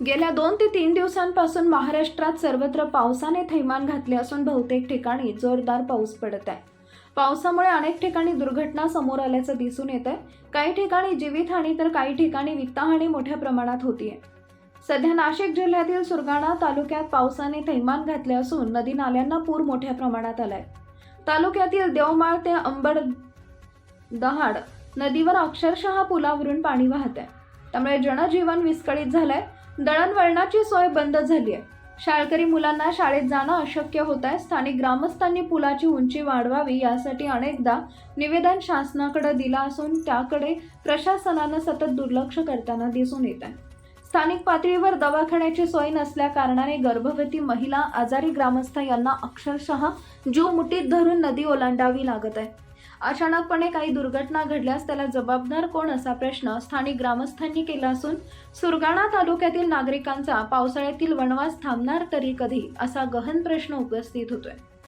गेल्या दोन ते तीन दिवसांपासून महाराष्ट्रात सर्वत्र पावसाने थैमान घातले असून बहुतेक ठिकाणी जोरदार पाऊस पडत आहे. पावसामुळे अनेक ठिकाणी दुर्घटना समोर आल्याचं दिसून येत आहे काही ठिकाणी जीवितहानी तर काही ठिकाणी वित्तहानी मोठ्या प्रमाणात होतीये. सध्या नाशिक जिल्ह्यातील सुरगाणा तालुक्यात पावसाने थैमान घातले असून नदी नाल्यांना पूर मोठ्या प्रमाणात आलाय. तालुक्यातील देवमाळ ते अंबड दहाड नदीवर अक्षरशः पुलावरून पाणी वाहत आहे त्यामुळे जनजीवन विस्कळीत झालंय. दळणवळणाची सोय बंद झाली आहे शाळकरी मुलांना शाळेत जाणं अशक्य होत आहे स्थानिक ग्रामस्थांनी पुलाची उंची वाढवावी यासाठी अनेकदा निवेदन शासनाकडे दिलं असून त्याकडे प्रशासनानं सतत दुर्लक्ष करताना दिसून येत आहे स्थानिक पातळीवर दवाखान्याची सोय नसल्या कारणाने गर्भवती महिला आजारी ग्रामस्थ यांना अक्षरशः जीव मुठीत धरून नदी ओलांडावी लागत आहे. अचानकपणे काही दुर्घटना घडल्यास त्याला जबाबदार कोण असा प्रश्न स्थानिक ग्रामस्थांनी केला असून सुरगाणा तालुक्यातील नागरिकांचा पावसाळ्यातील वनवास थांबणार तरी कधी असा गहन प्रश्न उपस्थित होतोय.